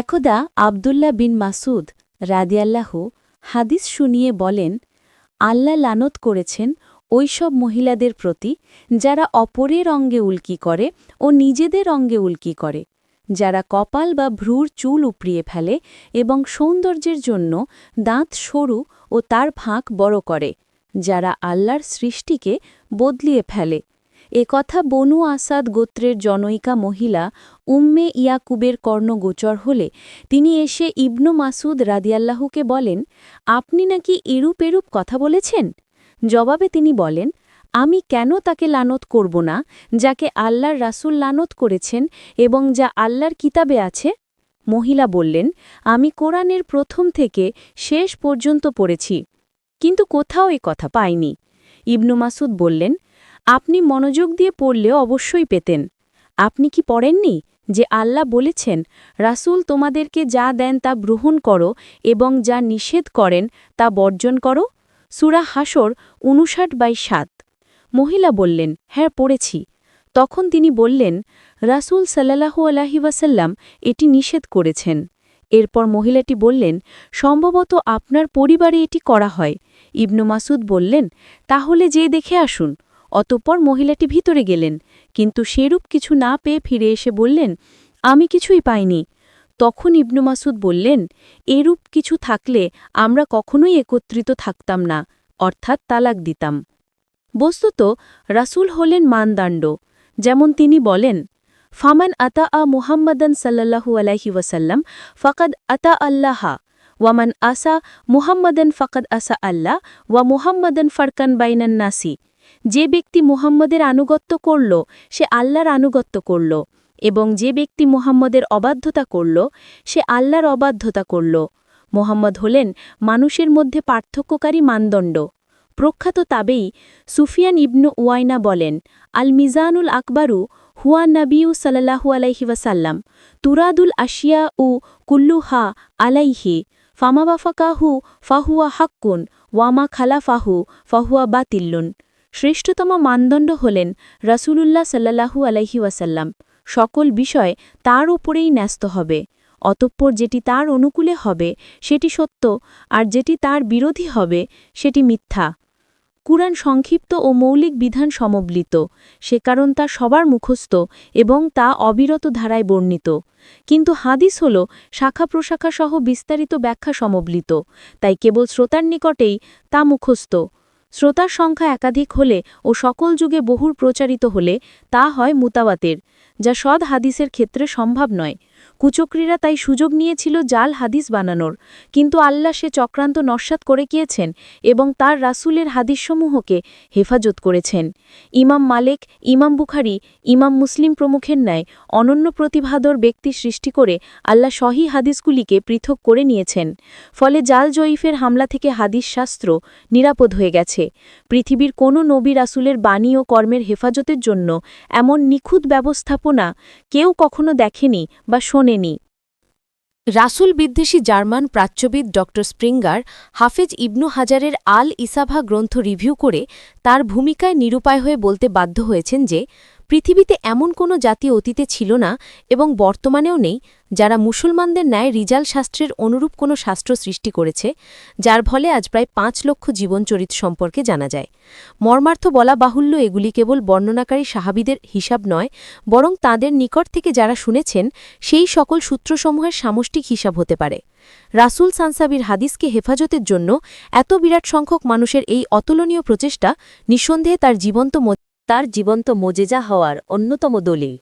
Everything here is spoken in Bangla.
একদা আবদুল্লাহ বিন মাসুদ রাদিয়াল্লাহ হাদিস শুনিয়ে বলেন, আল্লাহ লানত করেছেন ওইসব মহিলাদের প্রতি যারা অপরের অঙ্গে উল্কি করে ও নিজেদের অঙ্গে উল্কি করে, যারা কপাল বা ভ্রুর চুল উপড়িয়ে ফেলে এবং সৌন্দর্যের জন্য দাঁত সরু ও তার ফাঁক বড় করে, যারা আল্লাহর সৃষ্টিকে বদলিয়ে ফেলে। এ কথা বনু আসাদ গোত্রের জনৈকা মহিলা উম্মে ইয়াকুবের কর্ণগোচর হলে তিনি এসে ইবনু মাসুদ রাদিয়াল্লাহুকে বলেন, আপনি নাকি এরূপ এরূপ কথা বলেছেন? জবাবে তিনি বলেন, আমি কেন তাকে লানত করব না, যাকে আল্লাহর রাসূল লানত করেছেন এবং যা আল্লাহর কিতাবে আছে? মহিলা বললেন, আমি কোরআনের প্রথম থেকে শেষ পর্যন্ত পড়েছি, কিন্তু কোথাও এ কথা পাইনি। ইবনু মাসুদ বললেন আপনি মনোযোগ দিয়ে পড়লে অবশ্যই পেতেন। আপনি কি পড়েননি যে আল্লাহ বলেছেন, রাসূল তোমাদেরকে যা দেন তা গ্রহণ করো এবং যা নিষেধ করেন তা বর্জন করো? সুরা হাসর উনষাট বাই সাত। মহিলা বললেন হ্যাঁ পড়েছি। তখন তিনি বললেন, রাসূল সাল্লাহু আলাহি ওয়াসাল্লাম এটি নিষেধ করেছেন। এরপর মহিলাটি বললেন, সম্ভবত আপনার পরিবারে এটি করা হয়। ইবনু মাসুদ বললেন, তাহলে যে দেখে আসুন। অতঃপর মহিলাটি ভিতরে গেলেন, কিন্তু সেরূপ কিছু না পেয়ে ফিরে এসে বললেন, আমি কিছুই পাইনি। তখন ইবনু মাসুদ বললেন, এরূপ কিছু থাকলে আমরা কখনোই একত্রিত থাকতাম না, অর্থাৎ তালাক দিতাম। বস্তুত রাসূল হলেন মানদাণ্ড, যেমন তিনি বলেন, ফামান আতা আ মুহাম্মদন সাল্লাল্লাহু আলাহি ওয়াসাল্লাম ফকদ আতা আল্লাহা ওয়ামান আসা মুহাম্মদন ফকদ আসা আল্লাহ, ওয়া মুহাম্মদন ফারকান বাইনান নাসি। যে ব্যক্তি মুহাম্মদের আনুগত্য করল, সে আল্লাহর আনুগত্য করল, এবং যে ব্যক্তি মুহাম্মদের অবাধ্যতা করল, সে আল্লাহর অবাধ্যতা করল। মোহাম্মদ হলেন মানুষের মধ্যে পার্থক্যকারী মানদণ্ড। প্রখ্যাত তাবেই সুফিয়ান ইবনু ওয়াইনা বলেন আল মিজানুল আকবারু হুয়া নবিউ সাল্লাহু আলাইহি ওয়াসাল্লাম, তুরাদুল আশিয়া উ কুল্লুহা আলাইহি ফামাবাফাকাহু ফাহুয়া হাক্কুন ওয়ামা খালাফাহু ফাহুয়া বাতিল্লুন। শ্রেষ্ঠতম মানদণ্ড হলেন রাসূলুল্লাহ সাল্লাহু আলাইহি ওয়াসাল্লাম। সকল বিষয় তার উপরেই ন্যস্ত হবে। অতঃপর যেটি তার অনুকূলে হবে, সেটি সত্য, আর যেটি তার বিরোধী হবে, সেটি মিথ্যা। কুরআন সংক্ষিপ্ত ও মৌলিক বিধান সমবলিত, সে কারণ তা সবার মুখস্থ এবং তা অবিরত ধারায় বর্ণিত। কিন্তু হাদিস হল শাখা প্রশাখা সহ বিস্তারিত ব্যাখ্যা সমবলিত, তাই কেবল শ্রোতার নিকটেই তা মুখস্থ। শ্রোতার সংখ্যা একাধিক হলে ও সকল যুগে বহুর প্রচারিত হলে তা হয় মুতাওয়াতের, যা সদ হাদিসের ক্ষেত্রে সম্ভব নয়। কুচক্রীরা তাই সুযোগ নিয়েছিল জাল হাদিস বানানোর। কিন্তু আল্লাহ সে চক্রান্ত নস্বাত করে গিয়েছেন এবং তার রাসূলের হাদিসসমূহকে হেফাজত করেছেন। ইমাম মালেক, ইমাম বুখারি, ইমাম মুসলিম প্রমুখের ন্যায় অনন্য প্রতিভাদর ব্যক্তি সৃষ্টি করে আল্লাহ সহি হাদিসগুলিকে পৃথক করে নিয়েছেন। ফলে জাল জয়ীফের হামলা থেকে হাদিস শাস্ত্র নিরাপদ হয়ে গেছে। পৃথিবীর কোনো নবী রাসূলের বাণী ও কর্মের হেফাজতের জন্য এমন নিখুঁত ব্যবস্থাপনা কেউ কখনো দেখেনি বা শোনেনি। রাসুল বিদ্বেষী জার্মান প্রাচ্যবিদ ড. স্প্রিঙ্গার হাফেজ ইবনু হাজারের আল ইসাভা গ্রন্থ রিভিউ করে তার ভূমিকায় নিরুপায় হয়ে বলতে বাধ্য হয়েছেন যে পৃথিবীতে এমন কোনো জাতি অতীতে ছিল না এবং বর্তমানেও নেই যারা মুসলমানদের ন্যায় রিজাল শাস্ত্রের অনুরূপ কোনো শাস্ত্র সৃষ্টি করেছে, যার ফলে আজ প্রায় পাঁচ লক্ষ জীবনচরিত সম্পর্কে জানা যায়। মর্মার্থ বলা বাহুল্য এগুলি কেবল বর্ণনাকারী সাহাবিদের হিসাব নয়, বরং তাদের নিকট থেকে যারা শুনেছেন, সেই সকল সূত্রসমূহের সামষ্টিক হিসাব হতে পারে। রাসুল সানসাবির হাদিসকে হেফাজতের জন্য এত বিরাট সংখ্যক মানুষের এই অতুলনীয় প্রচেষ্টা নিঃসন্দেহে তার জীবন্ত তার জীবন্ত মোজেজা হওয়ার অন্যতম দলিল।